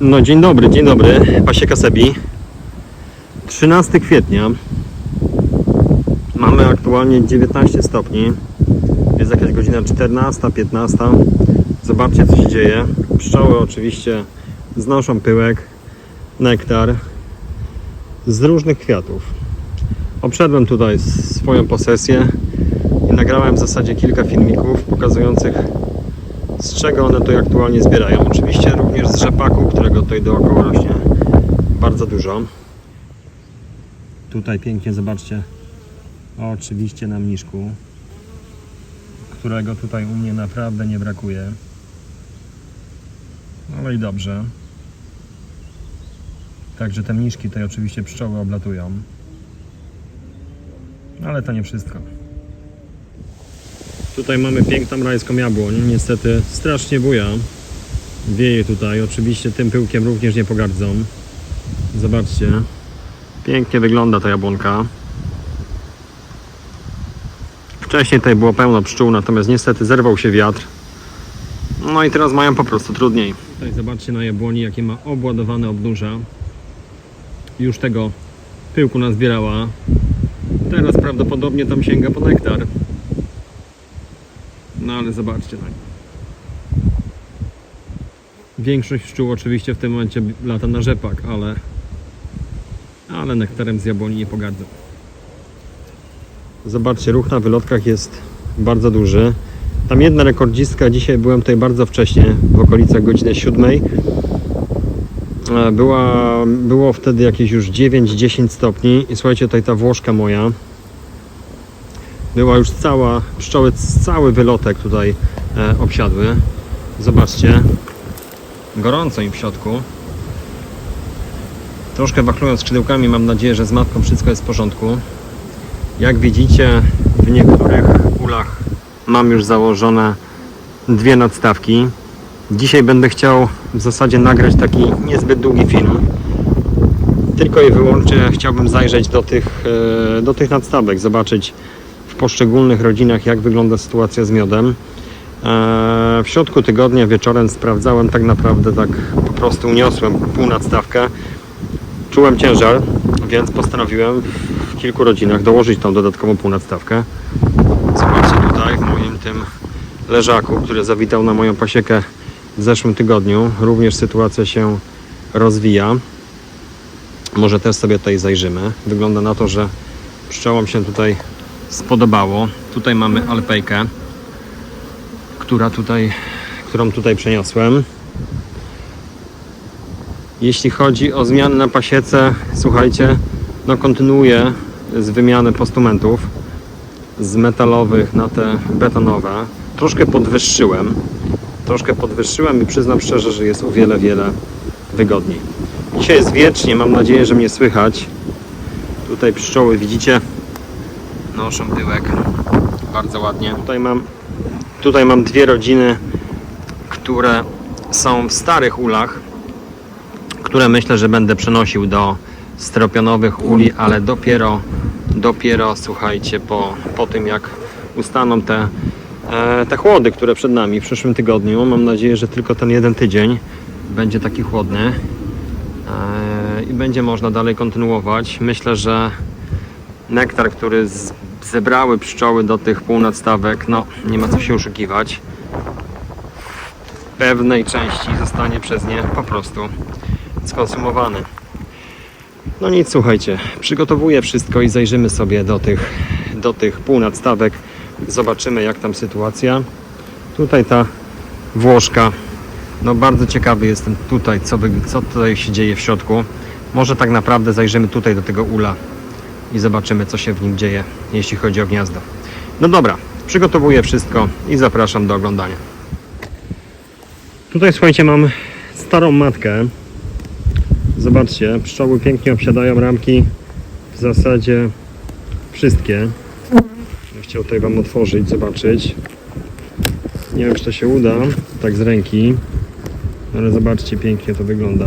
No dzień dobry, dzień dobry, Pasieka Sebi. 13 kwietnia. Mamy aktualnie 19 stopni. Jest jakaś godzina 14, 15. Zobaczcie co się dzieje. Pszczoły oczywiście znoszą pyłek, nektar z różnych kwiatów. Obszedłem tutaj swoją posesję i nagrałem w zasadzie kilka filmików pokazujących z czego one tutaj aktualnie zbierają. Oczywiście również z rzepaku, którego tutaj dookoła rośnie bardzo dużo. Tutaj pięknie zobaczcie, oczywiście na mniszku, którego tutaj u mnie naprawdę nie brakuje. Ale i dobrze. Także te mniszki tutaj oczywiście pszczoły oblatują. Ale to nie wszystko. Tutaj mamy piękną rajską jabłoń. Niestety strasznie buja. Wieje tutaj. Oczywiście tym pyłkiem również nie pogardzą. Zobaczcie. Pięknie wygląda ta jabłonka. Wcześniej tutaj było pełno pszczół, natomiast niestety zerwał się wiatr. No i teraz mają po prostu trudniej. Tutaj zobaczcie na jabłoni, jakie ma obładowane obnóża. Już tego pyłku nazbierała. Teraz prawdopodobnie tam sięga po nektar. No ale zobaczcie na nie. Większość pszczół oczywiście w tym momencie lata na rzepak, ale ale nektarem z jabłoni nie pogardzą. Zobaczcie, ruch na wylotkach jest bardzo duży. Tam jedna rekordzistka, dzisiaj byłem tutaj bardzo wcześnie, w okolicach godziny 7. E, Była, było wtedy jakieś już 9-10 stopni i słuchajcie, tutaj ta Włoszka moja, była już cała, pszczoły cały wylotek tutaj e, obsiadły. Zobaczcie, gorąco im w środku. Troszkę wachlując skrzydełkami, mam nadzieję, że z matką wszystko jest w porządku. Jak widzicie, w niektórych ulach mam już założone dwie nadstawki. Dzisiaj będę chciał w zasadzie nagrać taki niezbyt długi film. Tylko i wyłącznie chciałbym zajrzeć do tych, e, do tych nadstawek, zobaczyć poszczególnych rodzinach, jak wygląda sytuacja z miodem. E, W środku tygodnia wieczorem sprawdzałem tak naprawdę, tak po prostu uniosłem pół nadstawkę. Czułem ciężar, więc postanowiłem w kilku rodzinach dołożyć tą dodatkową pół nadstawkę. Zobaczcie tutaj w moim tym leżaku, który zawitał na moją pasiekę w zeszłym tygodniu. Również sytuacja się rozwija. Może też sobie tutaj zajrzymy. Wygląda na to, że pszczołom się tutaj spodobało. Tutaj mamy alpejkę, która tutaj, którą tutaj przeniosłem. Jeśli chodzi o zmiany na pasiece, słuchajcie, no kontynuuję z wymiany postumentów z metalowych na te betonowe. Troszkę podwyższyłem. Troszkę podwyższyłem i przyznam szczerze, że jest o wiele, wiele wygodniej. Dzisiaj jest wiecznie, mam nadzieję, że mnie słychać. Tutaj pszczoły widzicie, noszą tyłek bardzo ładnie. Tutaj mam, tutaj mam dwie rodziny, które są w starych ulach, które myślę, że będę przenosił do steropionowych uli, ale dopiero, dopiero słuchajcie, po, po tym jak ustaną te, e, te chłody, które przed nami w przyszłym tygodniu. Mam nadzieję, że tylko ten jeden tydzień będzie taki chłodny e, i będzie można dalej kontynuować. Myślę, że nektar, który z, zebrały pszczoły do tych półnadstawek, no nie ma co się oszukiwać. W pewnej części zostanie przez nie po prostu skonsumowany. No nic, słuchajcie, przygotowuję wszystko i zajrzymy sobie do tych, do tych półnadstawek. Zobaczymy jak tam sytuacja. Tutaj ta Włoszka. No bardzo ciekawy jestem tutaj, co, wy, co tutaj się dzieje w środku. Może tak naprawdę zajrzymy tutaj do tego ula i zobaczymy co się w nim dzieje, jeśli chodzi o gniazdo. No dobra, przygotowuję wszystko i zapraszam do oglądania. Tutaj słuchajcie, mam starą matkę. Zobaczcie, pszczoły pięknie obsiadają ramki. W zasadzie wszystkie. Ja chciał tutaj Wam otworzyć, zobaczyć. Nie wiem, czy to się uda, tak z ręki. Ale zobaczcie, pięknie to wygląda.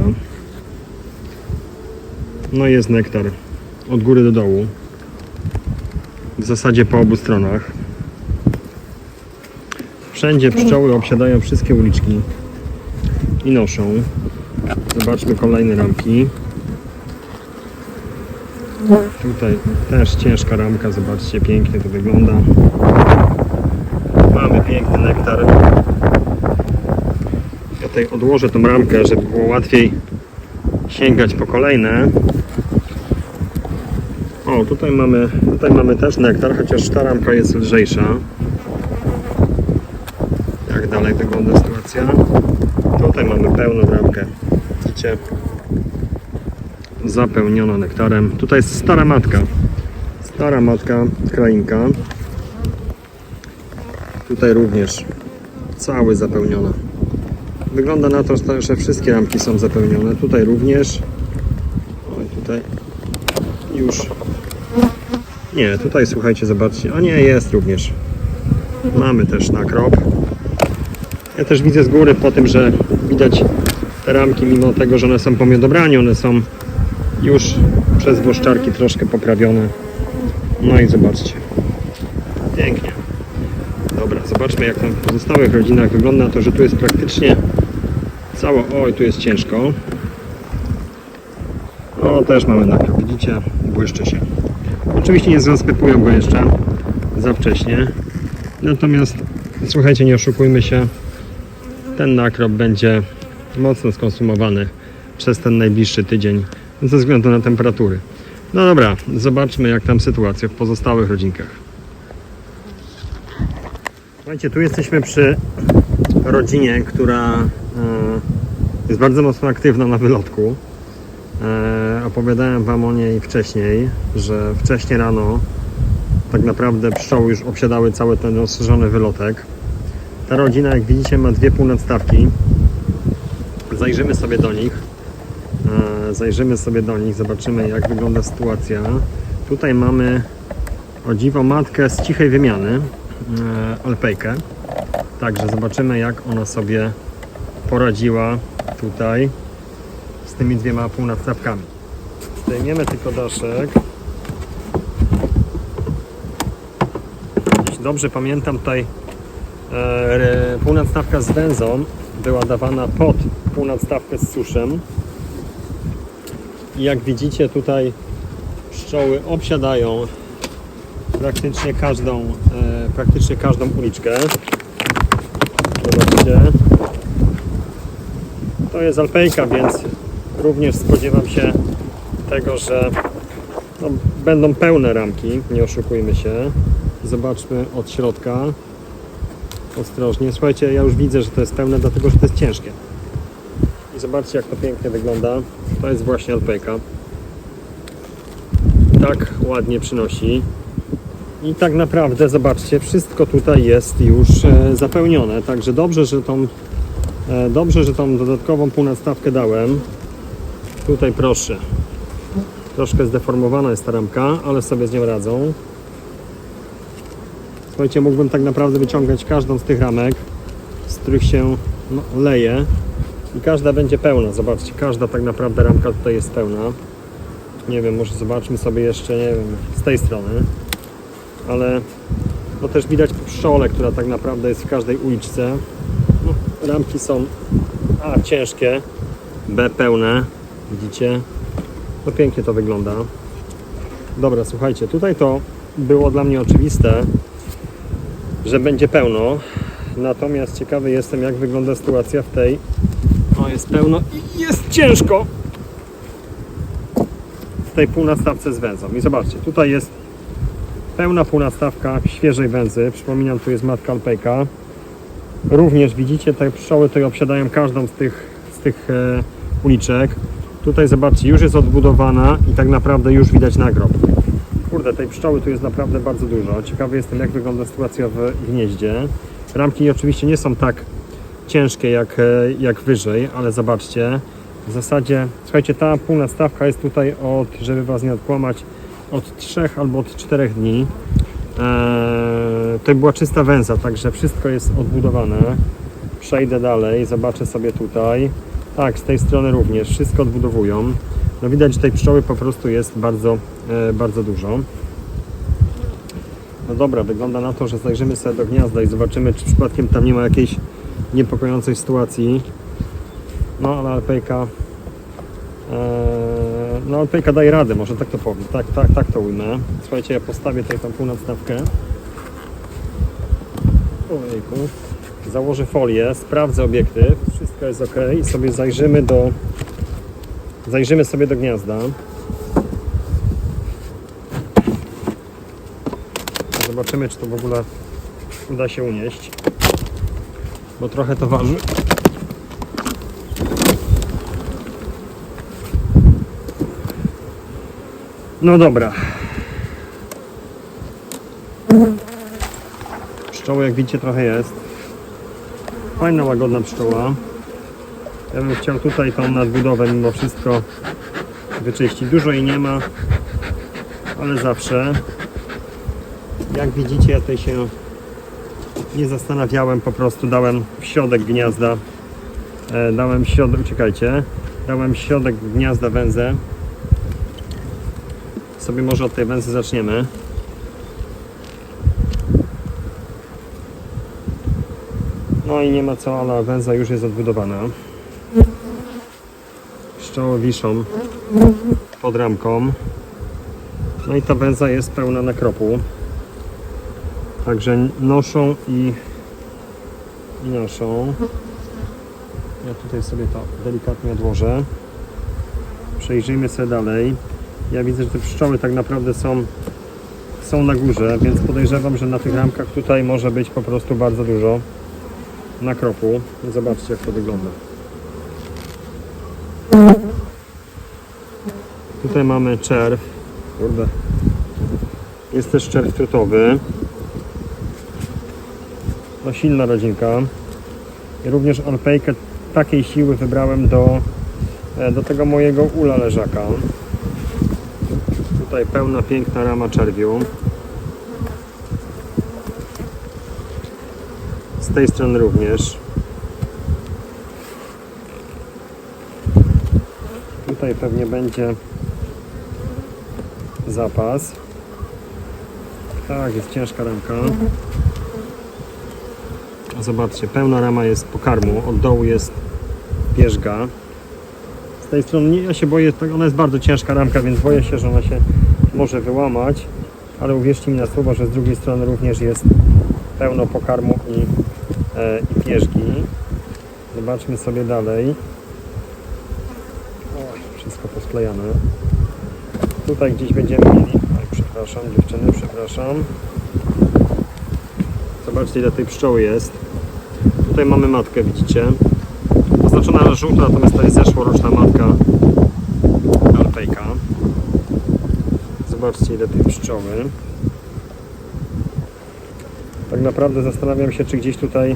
No i jest nektar. Od góry do dołu. W zasadzie po obu stronach. Wszędzie pszczoły obsiadają wszystkie uliczki i noszą. Zobaczmy kolejne ramki. Tutaj też ciężka ramka, zobaczcie, pięknie to wygląda. Mamy piękny nektar. Ja tutaj odłożę tą ramkę, żeby było łatwiej sięgać po kolejne. O, tutaj mamy, tutaj mamy też nektar, chociaż ta ramka jest lżejsza. Jak dalej wygląda sytuacja? Tutaj mamy pełną ramkę. Widzicie? Zapełniona nektarem. Tutaj jest stara matka. Stara matka, krainka. Tutaj również cały zapełniona. Wygląda na to, że wszystkie ramki są zapełnione. Tutaj również. Oj, tutaj już. Nie, tutaj słuchajcie, zobaczcie. A nie, jest również. Mamy też nakrop. Ja też widzę z góry po tym, że widać te ramki, mimo tego, że one są po miodobraniu, one są już przez włoszczarki troszkę poprawione. No i zobaczcie. Pięknie. Dobra, zobaczmy jak tam w pozostałych rodzinach wygląda to, że tu jest praktycznie cało... Oj, tu jest ciężko. O, też mamy nakrop, widzicie? Błyszczy się. Oczywiście nie zasklepują go jeszcze za wcześnie. Natomiast słuchajcie, nie oszukujmy się, ten nakrop będzie mocno skonsumowany przez ten najbliższy tydzień ze względu na temperatury. No dobra, zobaczmy jak tam sytuacja w pozostałych rodzinkach. Słuchajcie, tu jesteśmy przy rodzinie, która e, jest bardzo mocno aktywna na wylotku. Opowiadałem Wam o niej wcześniej, że wcześniej rano tak naprawdę pszczoły już obsiadały cały ten rozszerzony wylotek. Ta rodzina, jak widzicie, ma dwie półnadstawki. Zajrzymy sobie do nich. E, Zajrzymy sobie do nich, zobaczymy jak wygląda sytuacja. Tutaj mamy o dziwo matkę z cichej wymiany, e, alpejkę. Także zobaczymy jak ona sobie poradziła tutaj z tymi dwiema półnadstawkami. Zdejmiemy tylko daszek. Jeśli dobrze pamiętam, tutaj e, półnadstawka z węzą była dawana pod półnadstawkę z suszem. I jak widzicie tutaj pszczoły obsiadają praktycznie każdą, e, praktycznie każdą uliczkę. Zobaczcie. To jest alpejka, więc również spodziewam się tego, że no, będą pełne ramki, nie oszukujmy się. Zobaczmy od środka. Ostrożnie. Słuchajcie, ja już widzę, że to jest pełne, dlatego że to jest ciężkie. I zobaczcie, jak to pięknie wygląda. To jest właśnie alpejka. Tak ładnie przynosi. I tak naprawdę, zobaczcie, wszystko tutaj jest już e, zapełnione. Także dobrze, że tą, e, dobrze, że tą dodatkową półnastawkę dałem. Tutaj proszę. Troszkę zdeformowana jest ta ramka, ale sobie z nią radzą. Słuchajcie, mógłbym tak naprawdę wyciągać każdą z tych ramek, z których się no, leje i każda będzie pełna. Zobaczcie, każda tak naprawdę ramka tutaj jest pełna. Nie wiem, może zobaczmy sobie jeszcze, nie wiem, z tej strony. Ale no też widać po pszczole, która tak naprawdę jest w każdej uliczce. No, ramki są A ciężkie, B pełne, widzicie? No pięknie to wygląda. Dobra, słuchajcie, tutaj to było dla mnie oczywiste, że będzie pełno. Natomiast ciekawy jestem, jak wygląda sytuacja w tej. O, jest pełno i jest ciężko! W tej półnastawce z węzą. I zobaczcie, tutaj jest pełna półnastawka świeżej węzy. Przypominam, tu jest matka alpejka. Również widzicie, te pszczoły tutaj obsiadają każdą z tych, z tych e, uliczek. Tutaj zobaczcie, już jest odbudowana i tak naprawdę już widać nagrób. Kurde, tej pszczoły tu jest naprawdę bardzo dużo. Ciekawy jestem, jak wygląda sytuacja w gnieździe. Ramki oczywiście nie są tak ciężkie jak, e, jak wyżej, ale zobaczcie, w zasadzie, słuchajcie, ta półnastawka jest tutaj od, żeby Was nie odkłamać, od 3 albo od 4 dni. Eee, to była czysta węza, także wszystko jest odbudowane. Przejdę dalej, zobaczę sobie tutaj. Tak, z tej strony również, wszystko odbudowują. No widać, że tej pszczoły po prostu jest bardzo, e, bardzo dużo. No dobra, wygląda na to, że zajrzymy sobie do gniazda i zobaczymy, czy przypadkiem tam nie ma jakiejś niepokojącej sytuacji. No ale Alpejka Eee, no Alpejka daje radę, może tak to powiem, tak, tak, tak to ujmę. Słuchajcie, ja postawię tutaj tą półnadstawkę. Ojejku. Założę folię, sprawdzę obiektyw, wszystko jest ok i sobie zajrzymy do zajrzymy sobie do gniazda. Zobaczymy, czy to w ogóle uda się unieść, bo trochę to waży. No dobra. Pszczoły, jak widzicie, trochę jest. Fajna, łagodna pszczoła. Ja bym chciał tutaj tą nadbudowę mimo wszystko wyczyścić. Dużo jej nie ma, ale zawsze. Jak widzicie, ja tutaj się nie zastanawiałem, po prostu dałem w środek gniazda. E, dałem środek, uciekajcie, dałem środek gniazda węzę sobie może od tej węzy zaczniemy. I nie ma co, ale węza już jest odbudowana. Pszczoły wiszą pod ramką. No i ta węza jest pełna nakropu. Także noszą i, i noszą. Ja tutaj sobie to delikatnie odłożę. Przejrzyjmy sobie dalej. Ja widzę, że te pszczoły tak naprawdę są, są na górze, więc podejrzewam, że na tych ramkach tutaj może być po prostu bardzo dużo nakropu. Zobaczcie jak to wygląda. Tutaj mamy czerw. Kurde. Jest też czerw trutowy. No silna rodzinka. I również alpejkę takiej siły wybrałem do, e, do tego mojego ula leżaka. Tutaj pełna, piękna rama czerwiu. Z tej strony również. Tutaj pewnie będzie zapas. Tak, jest ciężka ramka. Zobaczcie, pełna rama jest pokarmu, od dołu jest pierzga. Z tej strony ja się boję, ona jest bardzo ciężka ramka, więc boję się, że ona się może wyłamać, ale uwierzcie mi na słowo, że z drugiej strony również jest pełno pokarmu i, e, i pierzgi. Zobaczmy sobie dalej. Oj, wszystko posklejane. Tutaj gdzieś będziemy mieli. Oj, przepraszam, dziewczyny, przepraszam. Zobaczcie ile tej pszczoły jest. Tutaj mamy matkę, widzicie. Oznaczona na żółto, natomiast to jest zeszłoroczna matka alpejka. Zobaczcie ile tej pszczoły. Tak naprawdę zastanawiam się, czy gdzieś tutaj,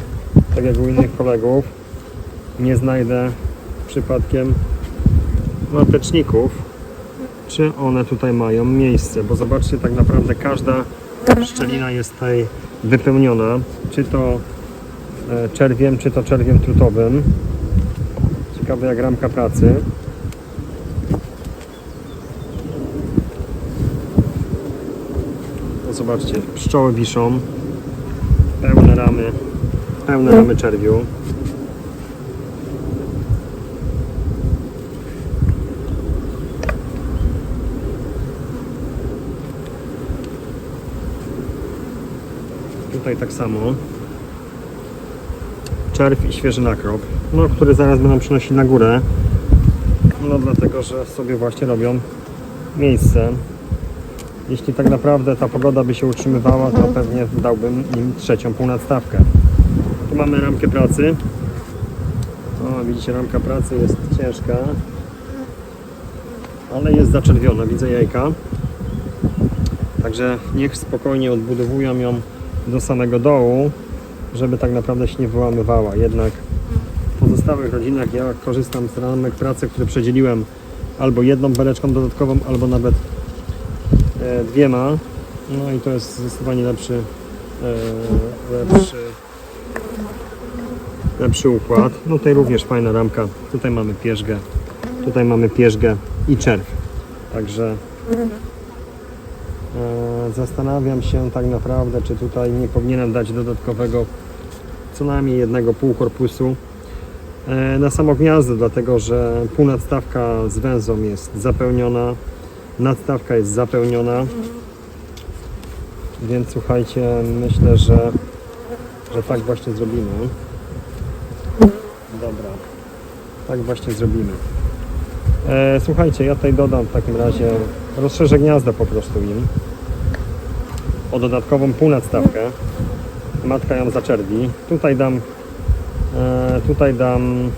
tak jak u innych kolegów, nie znajdę przypadkiem mateczników, czy one tutaj mają miejsce, bo zobaczcie, tak naprawdę każda szczelina jest tutaj wypełniona, czy to e, czerwiem, czy to czerwiem trutowym. Ciekawe jak ramka pracy. No zobaczcie, pszczoły wiszą, pełne ramy, pełne ramy czerwiu. Tutaj tak samo. Czerw i świeży nakrop, no, który zaraz będą przynosić na górę. No dlatego, że sobie właśnie robią miejsce. Jeśli tak naprawdę ta pogoda by się utrzymywała, to pewnie dałbym im trzecią półnadstawkę. Tu mamy ramkę pracy. O, widzicie, ramka pracy jest ciężka, ale jest zaczerwiona, widzę jajka. Także niech spokojnie odbudowują ją do samego dołu, żeby tak naprawdę się nie wyłamywała. Jednak w pozostałych rodzinach ja korzystam z ramek pracy, które przedzieliłem albo jedną beleczką dodatkową, albo nawet dwiema. No i to jest zdecydowanie lepszy, e, lepszy, lepszy układ. No tutaj również fajna ramka. Tutaj mamy pierzgę, tutaj mamy pierzgę i czerw. Także e, zastanawiam się tak naprawdę, czy tutaj nie powinienem dać dodatkowego co najmniej jednego półkorpusu e, na samo gniazdo, dlatego że półnadstawka z węzą jest zapełniona, nadstawka jest zapełniona. Więc słuchajcie, myślę, że, że tak właśnie zrobimy. Dobra, tak właśnie zrobimy. E, słuchajcie, ja tutaj dodam w takim razie, rozszerzę gniazdo po prostu im o dodatkową półnadstawkę. Matka ją zaczerwi. Tutaj dam, e, tutaj dam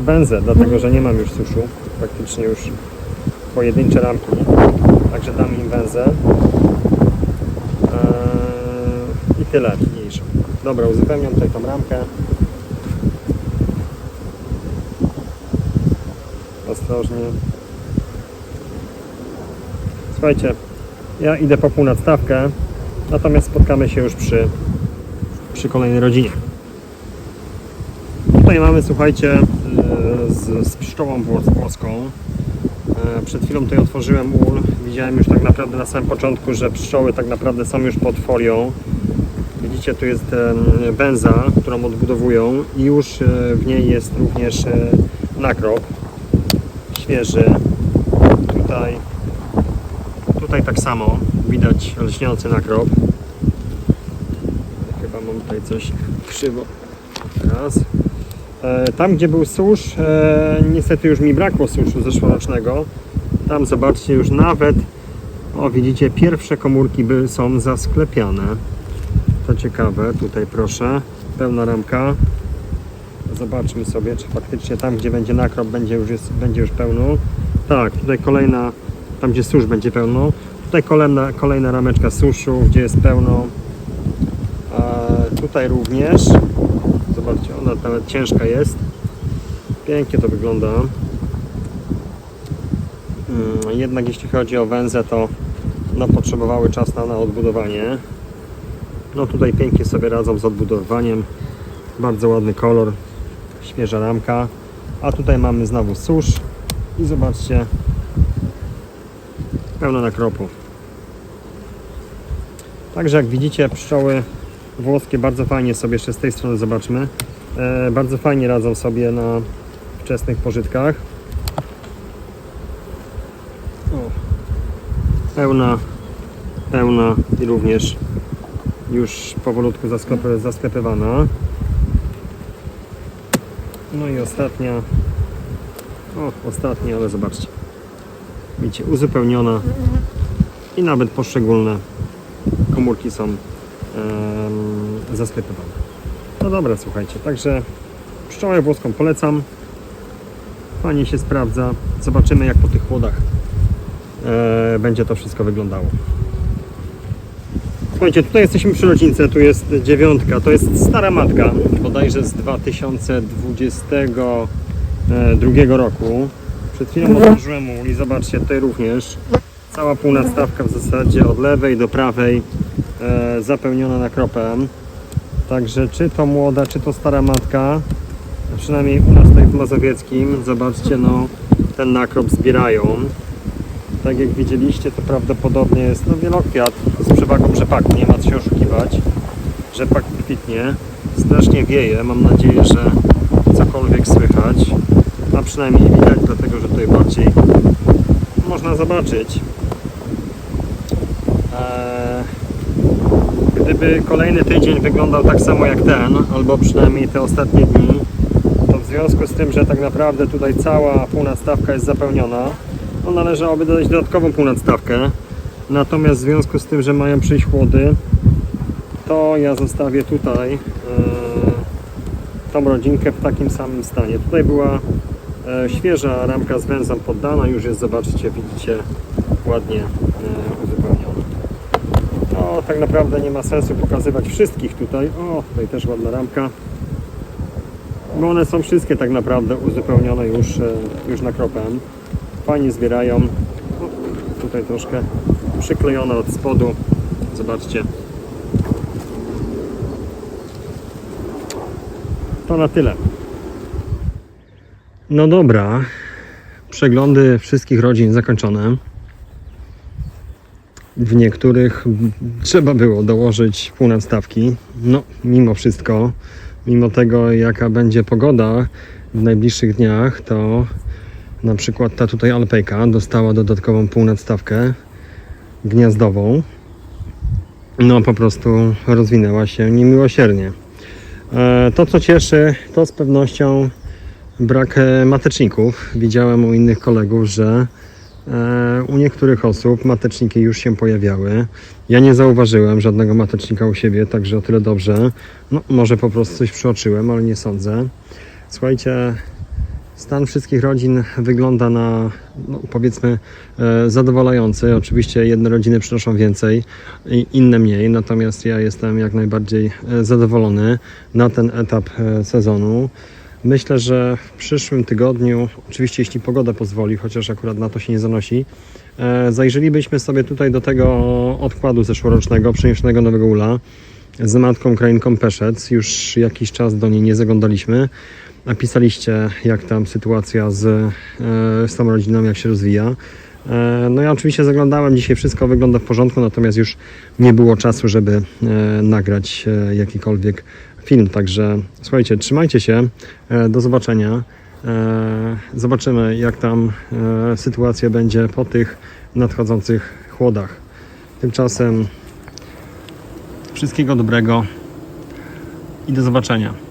węzę, dlatego że nie mam już suszu, praktycznie już pojedyncze ramki, także dam im węzę. E, I tyle, mniejszą. Dobra, uzupełniam tutaj tą ramkę. Ostrożnie. Słuchajcie, ja idę po półnadstawkę, natomiast spotkamy się już przy, przy kolejnej rodzinie. Tutaj mamy, słuchajcie, e, z, z pszczołą włos- włoską. E, Przed chwilą tutaj otworzyłem ul. Widziałem już tak naprawdę na samym początku, że pszczoły tak naprawdę są już pod folią. Widzicie, tu jest węza, którą odbudowują i już e, w niej jest również e, nakrop świeży. Tutaj, tutaj tak samo widać lśniący nakrop. Chyba mam tutaj coś krzywo. Teraz. E, Tam, gdzie był susz, e, niestety już mi brakło suszu zeszłorocznego. Tam zobaczcie, już nawet, o widzicie, pierwsze komórki są zasklepiane. To ciekawe, tutaj proszę, pełna ramka. Zobaczmy sobie, czy faktycznie tam, gdzie będzie nakrop, będzie już, jest, będzie już pełno. Tak, tutaj kolejna, tam gdzie susz będzie pełno. Tutaj kolejna, kolejna rameczka suszu, gdzie jest pełno. E, tutaj również. Zobaczcie, ona nawet ciężka jest. Pięknie to wygląda. Mm, Jednak jeśli chodzi o węzę, to no, potrzebowały czas na, na odbudowanie. No tutaj pięknie sobie radzą z odbudowywaniem. Bardzo ładny kolor, świeża ramka. A tutaj mamy znowu susz i zobaczcie, pełno nakropu. Także jak widzicie, pszczoły włoskie bardzo fajnie sobie, jeszcze z tej strony zobaczmy, e, bardzo fajnie radzą sobie na wczesnych pożytkach. O, pełna, pełna i również już powolutku zasklepy, zasklepywana. No i ostatnia, o ostatnia, ale zobaczcie, widzicie, uzupełniona i nawet poszczególne komórki są em, zasklepywane. No dobra, słuchajcie, także pszczołę włoską polecam. Fajnie się sprawdza. Zobaczymy jak po tych chłodach e, będzie to wszystko wyglądało. Słuchajcie, tutaj jesteśmy przy rodzince, tu jest dziewiątka, to jest stara matka, bodajże z 2022 roku. Przed chwilą otworzyłem ul i zobaczcie, tutaj również cała półnastawka w zasadzie od lewej do prawej e, zapełniona nakropem. Także czy to młoda, czy to stara matka, przynajmniej u nas tutaj w Mazowieckim, zobaczcie, no ten nakrop zbierają. Tak jak widzieliście, to prawdopodobnie jest no, wielokwiat z przewagą rzepaku, nie ma co się oszukiwać. Rzepak kwitnie, strasznie wieje, mam nadzieję, że cokolwiek słychać, a przynajmniej widać, dlatego że tutaj bardziej można zobaczyć. Eee, gdyby kolejny tydzień wyglądał tak samo jak ten, albo przynajmniej te ostatnie dni, to w związku z tym, że tak naprawdę tutaj cała półnadstawka jest zapełniona, no należałoby dodać dodatkową półnadstawkę. Natomiast w związku z tym, że mają przyjść chłody, to ja zostawię tutaj e, tą rodzinkę w takim samym stanie. Tutaj była e, świeża ramka z węzą poddana, już jest, zobaczycie, widzicie, ładnie tak naprawdę nie ma sensu pokazywać wszystkich tutaj. O, tutaj też ładna ramka. Bo one są wszystkie tak naprawdę uzupełnione już, e, już nakropem. Fajnie zbierają. O, tutaj troszkę przyklejone od spodu. Zobaczcie. To na tyle. No dobra. Przeglądy wszystkich rodzin zakończone. W niektórych trzeba było dołożyć półnastawki. No, mimo wszystko mimo tego jaka będzie pogoda w najbliższych dniach, to na przykład ta tutaj alpejka dostała dodatkową półnadstawkę gniazdową. No po prostu rozwinęła się niemiłosiernie. E, To co cieszy, to z pewnością brak e, mateczników. Widziałem u innych kolegów, że u niektórych osób mateczniki już się pojawiały. Ja nie zauważyłem żadnego matecznika u siebie, także o tyle dobrze. No, może po prostu coś przeoczyłem, ale nie sądzę. Słuchajcie, stan wszystkich rodzin wygląda na, no, powiedzmy, e, zadowalający. Oczywiście jedne rodziny przynoszą więcej, inne mniej, natomiast ja jestem jak najbardziej e, zadowolony na ten etap e, sezonu. Myślę, że w przyszłym tygodniu, oczywiście jeśli pogoda pozwoli, chociaż akurat na to się nie zanosi, e, zajrzelibyśmy sobie tutaj do tego odkładu zeszłorocznego, przeniesionego Nowego Ula z matką krainką Peszec. Już jakiś czas do niej nie zaglądaliśmy. A pisaliście, jak tam sytuacja z, e, z tą rodziną, jak się rozwija. E, No ja oczywiście zaglądałem, dzisiaj wszystko wygląda w porządku, natomiast już nie było czasu, żeby nagrać jakikolwiek film. Także słuchajcie, trzymajcie się, e, do zobaczenia. E, Zobaczymy, jak tam e, sytuacja będzie po tych nadchodzących chłodach. Tymczasem wszystkiego dobrego i do zobaczenia.